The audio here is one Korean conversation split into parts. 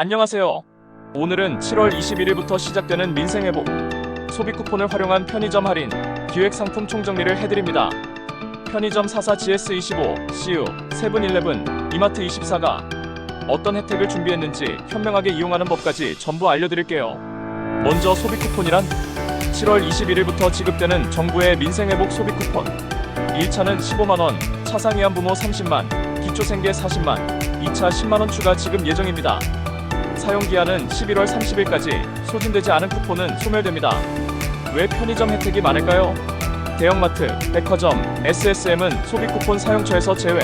안녕하세요. 오늘은 7월 21일부터 시작되는 민생회복 소비 쿠폰을 활용한 편의점 할인 기획 상품 총정리를 해드립니다. 편의점 사사 GS25, CU, 세븐일레븐, 이마트 24가 어떤 혜택을 준비했는지 현명하게 이용하는 법까지 전부 알려드릴게요. 먼저 소비 쿠폰이란 7월 21일부터 지급되는 정부의 민생회복 소비 쿠폰 1차는 15만원, 차상위안 부모 30만, 기초생계 40만, 2차 10만원 추가 지급 예정입니다. 사용 기한은 11월 30일까지 소진되지 않은 쿠폰은 소멸됩니다. 왜 편의점 혜택이 많을까요? 대형마트, 백화점, SSM은 소비 쿠폰 사용처에서 제외.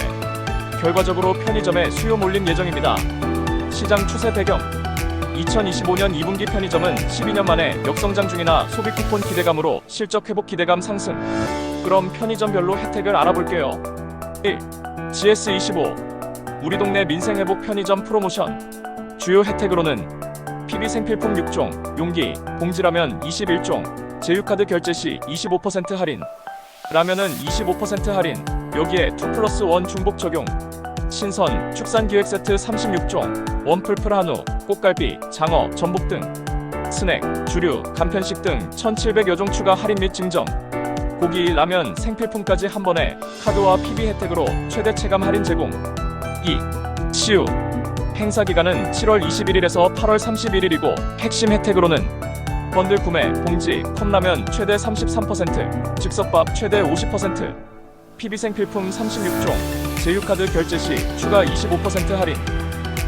결과적으로 편의점의 수요 몰림 예정입니다. 시장 추세 배경 2025년 2분기 편의점은 12년 만에 역성장 중이나 소비 쿠폰 기대감으로 실적 회복 기대감 상승. 그럼 편의점별로 혜택을 알아볼게요. 1. GS25 우리 동네 민생 회복 편의점 프로모션 주요 혜택으로는 PB 생필품 6종, 용기, 봉지라면 21종, 제휴카드 결제 시 25% 할인, 라면은 25% 할인, 여기에 2 플러스 1 중복 적용, 신선, 축산 기획 세트 36종, 원풀풀 한우, 꽃갈비, 장어, 전복 등, 스낵, 주류, 간편식 등 1,700여 종 추가 할인 및 증정, 고기, 라면, 생필품까지 한 번에 카드와 PB 혜택으로 최대 체감 할인 제공. 2. 시우 행사 기간은 7월 21일에서 8월 31일이고 핵심 혜택으로는 번들 구매, 봉지, 컵라면 최대 33%, 즉석밥 최대 50%, PB 생 필품 36종, 제휴카드 결제 시 추가 25% 할인,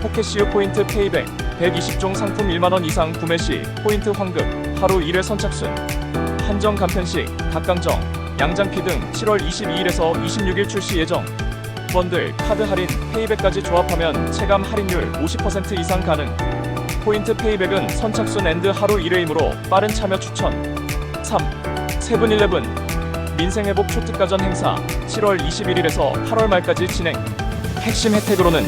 포켓시우 포인트 페이백, 120종 상품 1만원 이상 구매 시 포인트 환급, 하루 1회 선착순, 한정 간편식, 닭강정, 양장피 등 7월 22일에서 26일 출시 예정. 번들, 카드 할인, 페이백까지 조합하면 체감 할인율 50% 이상 가능. 포인트 페이백은 선착순 앤드 하루 1회이므로 빠른 참여 추천. 3. 세븐일레븐 민생회복 초특가전 행사 7월 21일에서 8월 말까지 진행. 핵심 혜택으로는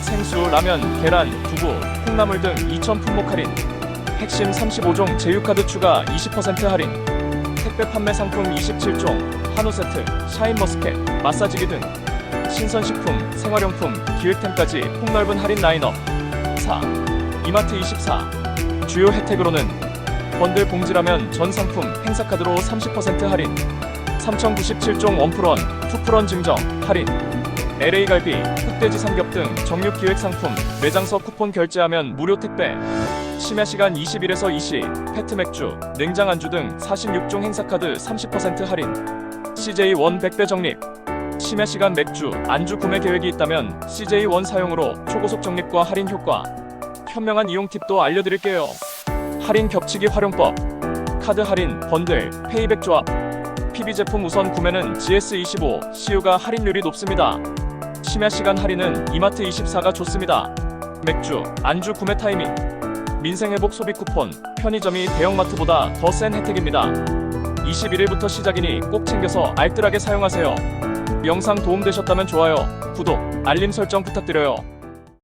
생수, 라면, 계란, 두부, 콩나물 등 2천 품목 할인. 핵심 35종 제휴카드 추가 20% 할인. 택배 판매 상품 27종, 한우 세트, 샤인 머스켓, 마사지기 등 신선식품, 생활용품, 기획템까지 폭넓은 할인 라인업. 4. 이마트 24 주요 혜택으로는 번들 봉지라면 전 상품 행사카드로 30% 할인 3097종 원풀원, 투풀원 증정, 할인 LA갈비, 흑돼지 삼겹 등 정육 기획 상품 매장서 쿠폰 결제하면 무료 택배. 심야 시간 20일에서 2시 페트 맥주, 냉장 안주 등 46종 행사카드 30% 할인. CJ 원 100배 적립 심야 시간 맥주, 안주 구매 계획이 있다면 CJ 원 사용으로 초고속 적립과 할인 효과. 현명한 이용 팁도 알려드릴게요. 할인 겹치기 활용법. 카드 할인, 번들, 페이백 조합. PB 제품 우선 구매는 GS25, CU가 할인율이 높습니다. 심야 시간 할인은 이마트 24가 좋습니다. 맥주, 안주 구매 타이밍. 민생회복 소비 쿠폰, 편의점이 대형마트보다 더 센 혜택입니다. 21일부터 시작이니 꼭 챙겨서 알뜰하게 사용하세요 영상 도움되셨다면 좋아요, 구독, 알림 설정 부탁드려요